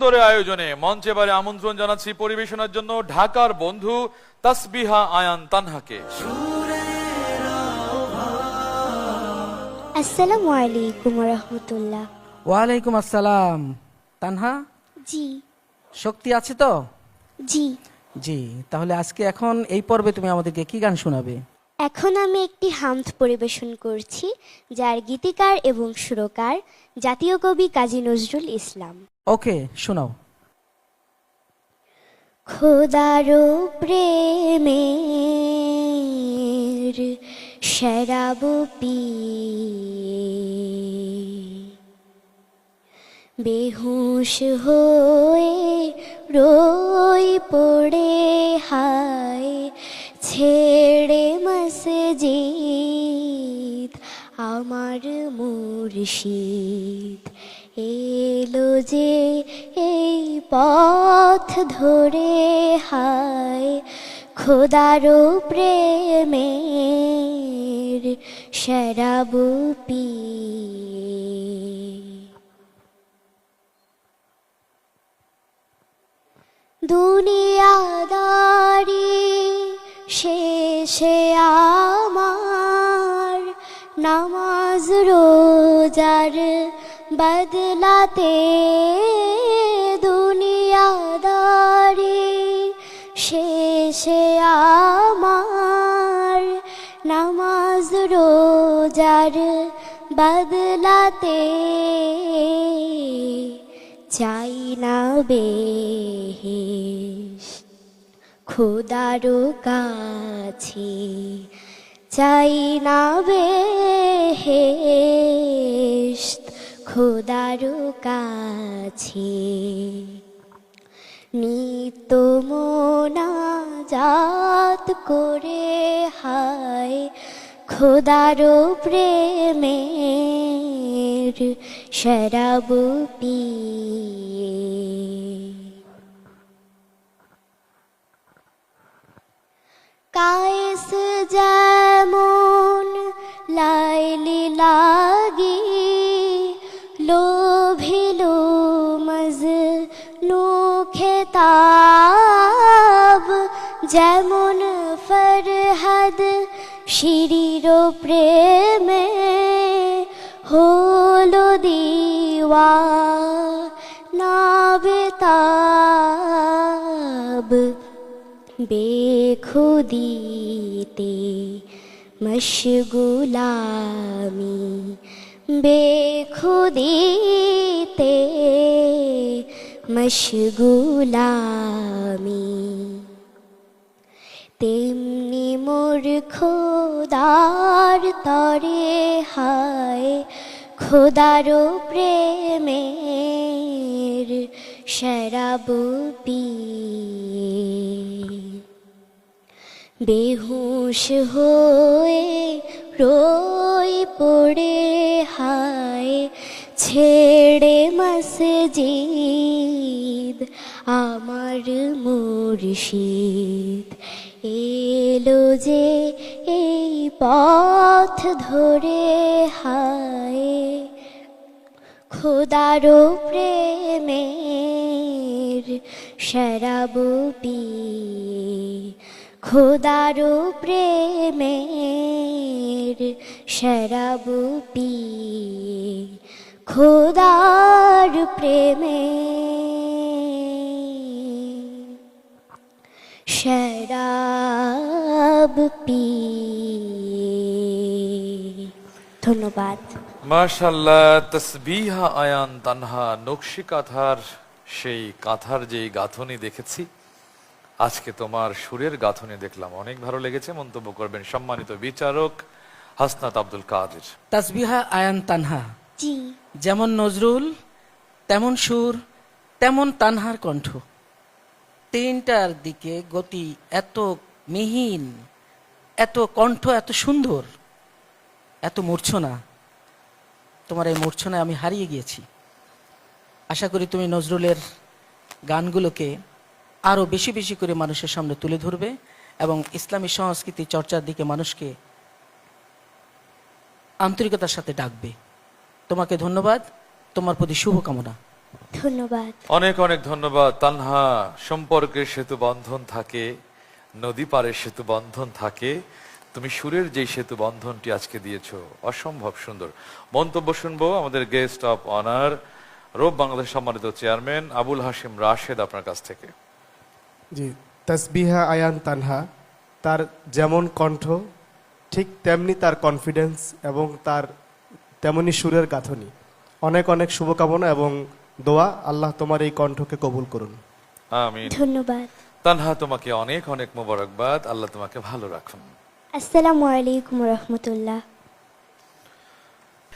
সুন্দর আয়োজনে মঞ্চে বারে আমন্ত্রণ জানাচ্ছি পরিবেশনার জন্য ঢাকার বন্ধু তাসবিহা আয়ান তানহাকে। আসসালামু আলাইকুম রহমতুল্লাহ। ওয়ালাইকুম আসসালাম। তানহা? জি। শক্তি আছে তো? জি। জি তাহলে আজকে এখন এই পর্বে তুমি আমাদেরকে কি গান শোনাবে? এখন আমি একটি হামদ পরিবেশন করছি যার গীতিকার এবং সুরকার জাতীয় কবি কাজী নজরুল ইসলাম। ওকে, শোনাও। খোদারো প্রেমের শরাব পিয়ে বেহুশ হয়ে রই পড়ে হায়, ছেড়ে মসজিদ, আমার মুর্শিদ এলো যে এই পথ ধরে হায় খোদারো প্রেমের শরাব পিয়ে। দুনিয়াদারি শেষে আমার নামাজ রোজার বদলাতে দুনিয়াদারি, শেষে আমার নামাজ, রোজার বদলাতে চাই না বেশ খোদারো কাছে চাই না বেশ খোদারো কাছে। নিত্য মোনাজাত করে হায় খোদারো প্রেমের শরাব পিয়ে। কায়েস যেমন মজ খেতাব যেমন ফরহদ শিরির প্রেমে হলো দিওয়া না বেতাব। বেখুদিতে মশগুলামি বেখুদিতে মশগুলামি তেমনি মোর খোদার তরে হায়, খোদারো প্রেমের শরাব পিয়ে বেহুশ হয়ে রই পড়ে হায়, ছেড়ে মসজিদ আমার মুর্শিদ এলো যে এই পথ ধরে হায় খোদারো প্রেমের শরাব পিয়ে খোদারো প্রেমের শরাব পিয়ে খোদার প্রেমে শরাব পিয়ে। ধন্যবাদ। মাশাল্লাহ তসবিহা আয়ান তানহা নকশি কাঁথার সেই কাঁথার যেই গাঁথনি দেখেছি আজকে তোমার সুরের গাঁথনি দেখলাম। অনেক ভালো লেগেছে মন্তব্য করবেন সম্মানিত বিচারক হাসনাত আব্দুল কাদের। তাসবিহা আয়ান তানহা। যেমন নজরুল তেমন সুর তেমন তানহার কণ্ঠ। তিনটার দিকে গতি এত মিহিন, এত কণ্ঠ এত সুন্দর, এত মূর্ছনা। তোমার এই মূর্ছনায় আমি হারিয়ে গিয়েছি। আশা করি তুমি নজরুলের গানগুলোকে আরও বেশি বেশি করে মানুষের সামনে তুলে ধরবে এবং ইসলামী সংস্কৃতি চর্চার দিকে মানুষকে আন্তরিকতার সাথে ডাকবে। তোমাকে ধন্যবাদ। তোমার প্রতি শুভকামনা। ধন্যবাদ। অনেক অনেক ধন্যবাদ। তানহা সম্পর্কের সেতু বন্ধন থাকে নদী পারের সেতু বন্ধন থাকে তুমি সুরের যে সেতু বন্ধনটি আজকে দিয়েছ অসম্ভব সুন্দর। মন্তব্য শুনব আমাদের গেস্ট অফ অনার রোব বাংলাদেশ সম্মানিত চেয়ারম্যান আবুল হাশিম রাশেদ আপনার কাছ থেকে। জি তসবিহা আয়ান তানহা তার যেমন কণ্ঠ ঠিক তেমনি তার কনফিডেন্স এবং তার তেমনি সুরের গাঁথনি। অনেক অনেক শুভকামনা এবং দোয়া আল্লাহ তোমার এই কণ্ঠকে কবুল করুন। আমিন। ধন্যবাদ। তানহা তোমাকে অনেক অনেক মোবারকবাদ। আল্লাহ তোমাকে ভালো রাখুন। আসসালামু আলাইকুম রহমতুল্লাহ।